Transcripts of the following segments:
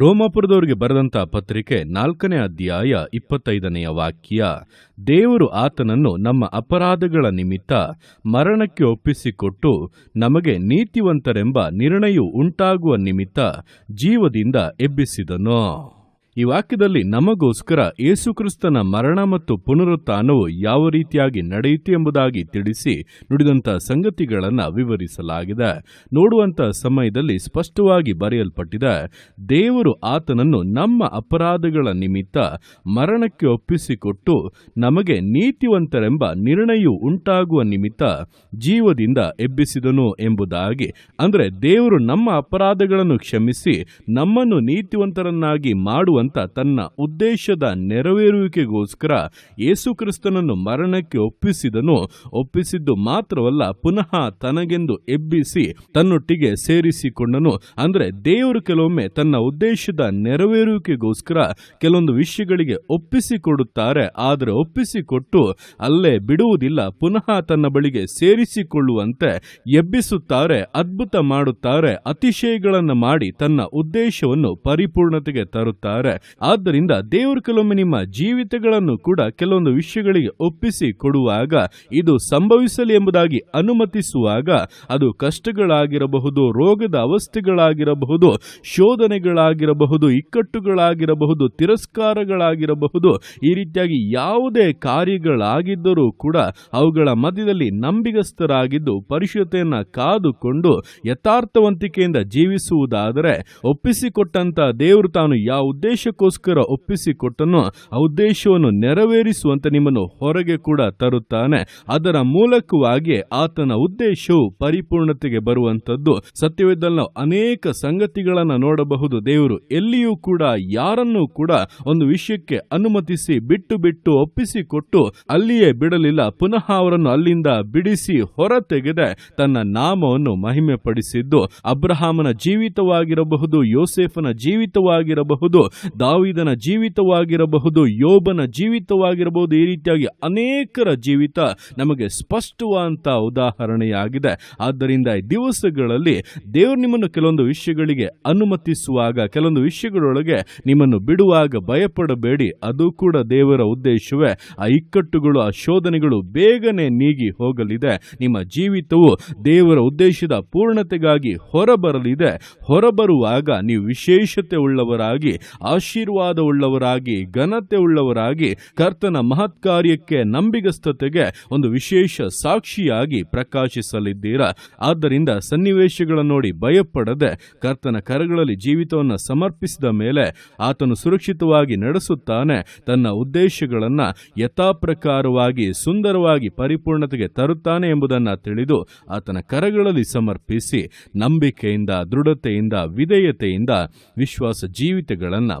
ರೋಮಾಪುರದವರಿಗೆ ಬರೆದಂತ ಪತ್ರಿಕೆ ನಾಲ್ಕನೇ ಅಧ್ಯಾಯ ಇಪ್ಪತ್ತೈದನೆಯ ವಾಕ್ಯ, ದೇವರು ಆತನನ್ನು ನಮ್ಮ ಅಪರಾಧಗಳ ನಿಮಿತ್ತ ಮರಣಕ್ಕೆ ಒಪ್ಪಿಸಿಕೊಟ್ಟು ನಮಗೆ ನೀತಿವಂತರೆಂಬ ನಿರ್ಣಯ ಉಂಟಾಗುವ ನಿಮಿತ್ತ ಜೀವದಿಂದ ಎಬ್ಬಿಸಿದನು. ಈ ವಾಕ್ಯದಲ್ಲಿ ನಮಗೋಸ್ಕರ ಯೇಸುಕ್ರಿಸ್ತನ ಮರಣ ಮತ್ತು ಪುನರುತ್ಥಾನವು ಯಾವ ರೀತಿಯಾಗಿ ನಡೆಯಿತು ಎಂಬುದಾಗಿ ತಿಳಿಸಿ ನುಡಿದಂಥ ಸಂಗತಿಗಳನ್ನು ವಿವರಿಸಲಾಗಿದೆ. ನೋಡುವಂಥ ಸಮಯದಲ್ಲಿ ಸ್ಪಷ್ಟವಾಗಿ ಬರೆಯಲ್ಪಟ್ಟಿದೆ, ದೇವರು ಆತನನ್ನು ನಮ್ಮ ಅಪರಾಧಗಳ ನಿಮಿತ್ತ ಮರಣಕ್ಕೆ ಒಪ್ಪಿಸಿಕೊಟ್ಟು ನಮಗೆ ನೀತಿವಂತರೆಂಬ ನಿರ್ಣಯವು ಉಂಟಾಗುವ ನಿಮಿತ್ತ ಜೀವದಿಂದ ಎಬ್ಬಿಸಿದನು ಎಂಬುದಾಗಿ, ಅಂದರೆ ದೇವರು ನಮ್ಮ ಅಪರಾಧಗಳನ್ನು ಕ್ಷಮಿಸಿ ನಮ್ಮನ್ನು ನೀತಿವಂತರನ್ನಾಗಿ ಮಾಡುವಂತ ತನ್ನ ಉದ್ದೇಶದ ನೆರವೇರುವಿಕೆಗೋಸ್ಕರ ಯೇಸುಕ್ರಿಸ್ತನನ್ನು ಮರಣಕ್ಕೆ ಒಪ್ಪಿಸಿದನು. ಒಪ್ಪಿಸಿದ್ದು ಮಾತ್ರವಲ್ಲ, ಪುನಃ ತನಗೆಂದು ಎಬ್ಬಿಸಿ ತನ್ನೊಟ್ಟಿಗೆ ಸೇರಿಸಿಕೊಂಡನು. ಅಂದರೆ ದೇವರು ಕೆಲವೊಮ್ಮೆ ತನ್ನ ಉದ್ದೇಶದ ನೆರವೇರುವಿಕೆಗೋಸ್ಕರ ಕೆಲವೊಂದು ವಿಷಯಗಳಿಗೆ ಒಪ್ಪಿಸಿಕೊಡುತ್ತಾರೆ. ಆದರೆ ಒಪ್ಪಿಸಿಕೊಟ್ಟು ಅಲ್ಲೇ ಬಿಡುವುದಿಲ್ಲ, ಪುನಃ ತನ್ನ ಬಳಿಗೆ ಸೇರಿಸಿಕೊಳ್ಳುವಂತೆ ಎಬ್ಬಿಸುತ್ತಾರೆ, ಅದ್ಭುತ ಮಾಡುತ್ತಾರೆ, ಅತಿಶಯಗಳನ್ನು ಮಾಡಿ ತನ್ನ ಉದ್ದೇಶವನ್ನು ಪರಿಪೂರ್ಣತೆಗೆ ತರುತ್ತಾರೆ. ಆದ್ದರಿಂದ ದೇವರು ಕೆಲವೊಮ್ಮೆ ನಿಮ್ಮ ಜೀವಿತಗಳನ್ನು ಕೂಡ ಕೆಲವೊಂದು ವಿಷಯಗಳಿಗೆ ಒಪ್ಪಿಸಿ ಕೊಡುವಾಗ ಇದು ಸಂಭವಿಸಲಿ ಎಂಬುದಾಗಿ ಅನುಮತಿಸುವಾಗ ಅದು ಕಷ್ಟಗಳಾಗಿರಬಹುದು, ರೋಗದ ಅವಸ್ಥೆಗಳಾಗಿರಬಹುದು, ಶೋಧನೆಗಳಾಗಿರಬಹುದು, ಇಕ್ಕಟ್ಟುಗಳಾಗಿರಬಹುದು, ತಿರಸ್ಕಾರಗಳಾಗಿರಬಹುದು, ಈ ರೀತಿಯಾಗಿ ಯಾವುದೇ ಕಾರ್ಯಗಳಾಗಿದ್ದರೂ ಕೂಡ ಅವುಗಳ ಮಧ್ಯದಲ್ಲಿ ನಂಬಿಗಸ್ತರಾಗಿದ್ದು ಪರಿಶುದ್ಧತೆಯನ್ನು ಕಾದುಕೊಂಡು ಯಥಾರ್ಥವಂತಿಕೆಯಿಂದ ಜೀವಿಸುವುದಾದರೆ ಒಪ್ಪಿಸಿಕೊಟ್ಟಂತಹ ದೇವರು ತಾನು ಯಾವ ಉದ್ದೇಶಕ್ಕೋಸ್ಕರ ಒಪ್ಪಿಸಿಕೊಟ್ಟನು ಆ ಉದ್ದೇಶವನ್ನು ನೆರವೇರಿಸುವಂತೆ ನಿಮ್ಮನ್ನು ಹೊರಗೆ ಕೂಡ ತರುತ್ತಾನೆ. ಅದರ ಮೂಲಕವಾಗಿ ಆತನ ಉದ್ದೇಶವು ಪರಿಪೂರ್ಣತೆಗೆ ಬರುವಂತದ್ದು ಸತ್ಯವಿದ್ದಲ್ಲ ಅನೇಕ ಸಂಗತಿಗಳನ್ನು ನೋಡಬಹುದು. ದೇವರು ಎಲ್ಲಿಯೂ ಕೂಡ, ಯಾರನ್ನೂ ಕೂಡ ಒಂದು ವಿಷಯಕ್ಕೆ ಅನುಮತಿಸಿ ಬಿಟ್ಟು ಬಿಟ್ಟು ಒಪ್ಪಿಸಿಕೊಟ್ಟು ಅಲ್ಲಿಯೇ ಬಿಡಲಿಲ್ಲ. ಪುನಃ ಅವರನ್ನು ಅಲ್ಲಿಂದ ಬಿಡಿಸಿ ಹೊರ ತೆಗೆದೆ ತನ್ನ ನಾಮವನ್ನು ಮಹಿಮೆ ಪಡಿಸಿದ್ದು ಅಬ್ರಹಾಮನ ಜೀವಿತವಾಗಿರಬಹುದು, ಯೋಸೇಫನ ಜೀವಿತವಾಗಿರಬಹುದು ದಾವಿದನ ಜೀವಿತವಾಗಿರಬಹುದು, ಯೋಬನ ಜೀವಿತವಾಗಿರಬಹುದು, ಈ ರೀತಿಯಾಗಿ ಅನೇಕರ ಜೀವಿತ ನಮಗೆ ಸ್ಪಷ್ಟವಾದಂಥ ಉದಾಹರಣೆಯಾಗಿದೆ. ಆದ್ದರಿಂದ ಈ ದಿವಸಗಳಲ್ಲಿ ದೇವರು ನಿಮ್ಮನ್ನು ಕೆಲವೊಂದು ವಿಷಯಗಳಿಗೆ ಅನುಮತಿಸುವಾಗ, ಕೆಲವೊಂದು ವಿಷಯಗಳೊಳಗೆ ನಿಮ್ಮನ್ನು ಬಿಡುವಾಗ ಭಯಪಡಬೇಡಿ. ಅದು ಕೂಡ ದೇವರ ಉದ್ದೇಶವೇ. ಆ ಇಕ್ಕಟ್ಟುಗಳು, ಆ ಶೋಧನೆಗಳು ಬೇಗನೆ ನೀಗಿ ಹೋಗಲಿದೆ. ನಿಮ್ಮ ಜೀವಿತವು ದೇವರ ಉದ್ದೇಶದ ಪೂರ್ಣತೆಗಾಗಿ ಹೊರಬರಲಿದೆ. ಹೊರಬರುವಾಗ ನೀವು ವಿಶೇಷತೆ ಉಳ್ಳವರಾಗಿ ಆಶೀರ್ವಾದ ಉಳ್ಳವರಾಗಿ ಘನತೆ ಉಳ್ಳವರಾಗಿ ಕರ್ತನ ಮಹತ್ ಕಾರ್ಯಕ್ಕೆ ನಂಬಿಗಸ್ತತೆಗೆ ಒಂದು ವಿಶೇಷ ಸಾಕ್ಷಿಯಾಗಿ ಪ್ರಕಾಶಿಸಲಿದ್ದೀರಾ? ಆದ್ದರಿಂದ ಸನ್ನಿವೇಶಗಳನ್ನು ನೋಡಿ ಭಯಪಡದೆ ಕರ್ತನ ಕರಗಳಲ್ಲಿ ಜೀವಿತವನ್ನು ಸಮರ್ಪಿಸಿದ ಮೇಲೆ ಆತನು ಸುರಕ್ಷಿತವಾಗಿ ನಡೆಸುತ್ತಾನೆ. ತನ್ನ ಉದ್ದೇಶಗಳನ್ನು ಯಥಾಪ್ರಕಾರವಾಗಿ, ಸುಂದರವಾಗಿ ಪರಿಪೂರ್ಣತೆಗೆ ತರುತ್ತಾನೆ ಎಂಬುದನ್ನು ತಿಳಿದು ಆತನ ಕರಗಳಲ್ಲಿ ಸಮರ್ಪಿಸಿ ನಂಬಿಕೆಯಿಂದ, ದೃಢತೆಯಿಂದ, ವಿಧೇಯತೆಯಿಂದ ವಿಶ್ವಾಸ ಜೀವಿತಗಳನ್ನು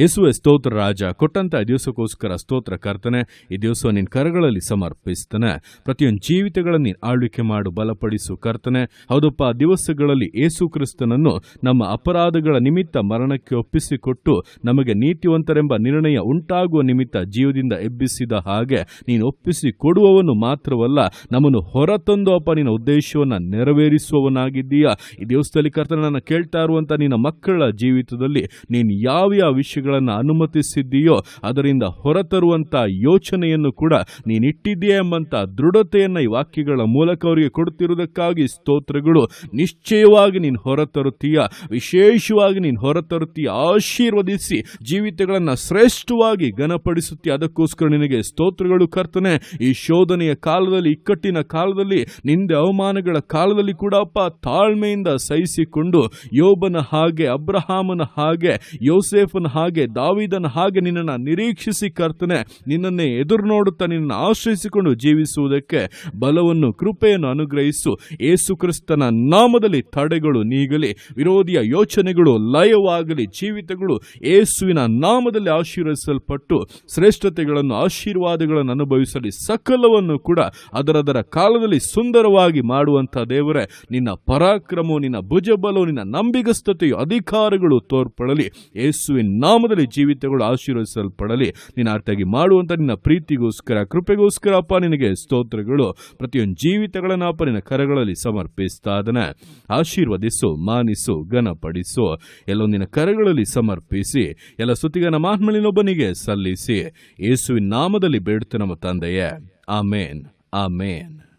ಯೇಸುವೆ ಸ್ತೋತ್ರ ರಾಜ, ಕೊಟ್ಟಂತ ದಿವಸಕ್ಕೋಸ್ಕರ ಸ್ತೋತ್ರ ಕರ್ತನೆ, ಈ ದಿವಸ ನಿನ್ನ ಕರಗಳಲ್ಲಿ ಸಮರ್ಪಿಸ್ತಾನೆ. ಪ್ರತಿಯೊಂದು ಜೀವಿತಗಳನ್ನು ನೀನು ಆಳ್ವಿಕೆ ಮಾಡು, ಬಲಪಡಿಸು ಕರ್ತನೆ. ಹೌದಪ್ಪ ದಿವಸಗಳಲ್ಲಿ ಏಸು ಕ್ರಿಸ್ತನನ್ನು ನಮ್ಮ ಅಪರಾಧಗಳ ನಿಮಿತ್ತ ಮರಣಕ್ಕೆ ಒಪ್ಪಿಸಿಕೊಟ್ಟು ನಮಗೆ ನೀತಿವಂತರೆಂಬ ನಿರ್ಣಯ ಉಂಟಾಗುವ ನಿಮಿತ್ತ ಜೀವದಿಂದ ಎಬ್ಬಿಸಿದ ಹಾಗೆ ನೀನು ಒಪ್ಪಿಸಿ ಕೊಡುವವನು ಮಾತ್ರವಲ್ಲ, ನಮ್ಮನ್ನು ಹೊರತಂದು ಅಪ್ಪ, ನಿನ್ನ ಉದ್ದೇಶವನ್ನು ನೆರವೇರಿಸುವವನಾಗಿದ್ದೀಯಾ? ಈ ದಿವಸದಲ್ಲಿ ಕರ್ತನನ್ನು ಕೇಳ್ತಾ ಇರುವಂತ ನಿನ್ನ ಮಕ್ಕಳ ಜೀವಿತದಲ್ಲಿ ನೀನು ಯಾವ ಯಾವ ವಿಷಯಗಳನ್ನು ಅನುಮತಿಸಿದ್ದೀಯೋ, ಅದರಿಂದ ಹೊರತರುವಂತ ಯೋಚನೆಯನ್ನು ಕೂಡ ನೀನಿಟ್ಟಿದ್ದೀಯ ಎಂಬಂತ ದೃಢತೆಯನ್ನ ಈ ವಾಕ್ಯಗಳ ಮೂಲಕ ಅವರಿಗೆ ಕೊಡುತ್ತಿರುವುದಕ್ಕಾಗಿ ಸ್ತೋತ್ರಗಳು ನಿಶ್ಚಯವಾಗಿ ನೀನು ಹೊರತರುತ್ತೀಯ. ವಿಶೇಷವಾಗಿ ನೀನು ಹೊರತರುತ್ತೀಯ. ಆಶೀರ್ವದಿಸಿ ಜೀವಿತಗಳನ್ನು ಶ್ರೇಷ್ಠವಾಗಿ ಘನಪಡಿಸುತ್ತೀಯ. ಅದಕ್ಕೋಸ್ಕರ ನಿನಗೆ ಸ್ತೋತ್ರಗಳು ಕರ್ತನೆ. ಈ ಶೋಧನೆಯ ಕಾಲದಲ್ಲಿ, ಇಕ್ಕಟ್ಟಿನ ಕಾಲದಲ್ಲಿ, ನಿಂದೆ ಅವಮಾನಗಳ ಕಾಲದಲ್ಲಿ ಕೂಡ ಅಪ್ಪ ತಾಳ್ಮೆಯಿಂದ ಸಹಿಸಿಕೊಂಡು ಯೋಬನ ಹಾಗೆ, ಅಬ್ರಹಾಮನ ಹಾಗೆ, ಯೋಸೇಫನ ಹಾಗೆ ದಾವಿದನ ಹಾಗೆ ನಿನ್ನನ್ನು ನಿರೀಕ್ಷಿಸಿ ಕರ್ತನೆ, ನಿನ್ನನ್ನೇ ಎದುರು ನೋಡುತ್ತಾ ನಿನ್ನನ್ನು ಆಶ್ರಯಿಸಿಕೊಂಡು ಜೀವಿಸುವುದಕ್ಕೆ ಬಲವನ್ನು, ಕೃಪೆಯನ್ನು ಅನುಗ್ರಹಿಸು. ಏಸು ಕ್ರಿಸ್ತನ ನಾಮದಲ್ಲಿ ತಡೆಗಳು ನೀಗಲಿ, ವಿರೋಧಿಯ ಯೋಚನೆಗಳು ಲಯವಾಗಲಿ, ಜೀವಿತಗಳು ಏಸುವಿನ ನಾಮದಲ್ಲಿ ಆಶೀರ್ವಿಸಲ್ಪಟ್ಟು ಶ್ರೇಷ್ಠತೆಗಳನ್ನು, ಆಶೀರ್ವಾದಗಳನ್ನು ಅನುಭವಿಸಲಿ. ಸಕಲವನ್ನು ಕೂಡ ಅದರದರ ಕಾಲದಲ್ಲಿ ಸುಂದರವಾಗಿ ಮಾಡುವಂಥ ದೇವರೇ, ನಿನ್ನ ಪರಾಕ್ರಮವು, ನಿನ್ನ ಭುಜಬಲವು, ನಿನ್ನ ನಂಬಿಗಸ್ತತೆಯು, ಅಧಿಕಾರಗಳು ತೋರ್ಪಡಲಿ. ಯೇಸುವಿನ ನಾಮ ನಾಮದಲ್ಲಿ ಜೀವಿತಗಳು ಆಶೀರ್ವದಿಸಲ್ಪಡಲಿ. ನೀನು ಅರ್ಥಾಗಿ ಮಾಡುವಂತ ನಿನ್ನ ಪ್ರೀತಿಗೋಸ್ಕರ, ಕೃಪೆಗೋಸ್ಕರ ಅಪ್ಪ ನಿನಗೆ ಸ್ತೋತ್ರಗಳು. ಪ್ರತಿಯೊಂದು ಜೀವಿತಗಳನ್ನ ಅಪ್ಪ ನಿನ್ನ ಕರಗಳಲ್ಲಿ ಸಮರ್ಪಿಸ್ತಾ ಅದನ್ನ ಆಶೀರ್ವದಿಸು, ಮಾನಿಸು, ಘನಪಡಿಸು. ಎಲ್ಲೊಂದಿನ ಕರಗಳಲ್ಲಿ ಸಮರ್ಪಿಸಿ, ಎಲ್ಲ ಸುತ್ತಿಗನ ಮಾಹ್ಮಳಿನೊಬ್ಬನಿಗೆ ಸಲ್ಲಿಸಿ. ಯೇಸುವಿನ ನಾಮದಲ್ಲಿ ಬೇಡ್ತು ನಮ್ಮ ತಂದೆಯೇ. ಆಮೇನ್. ಆಮೇನ್.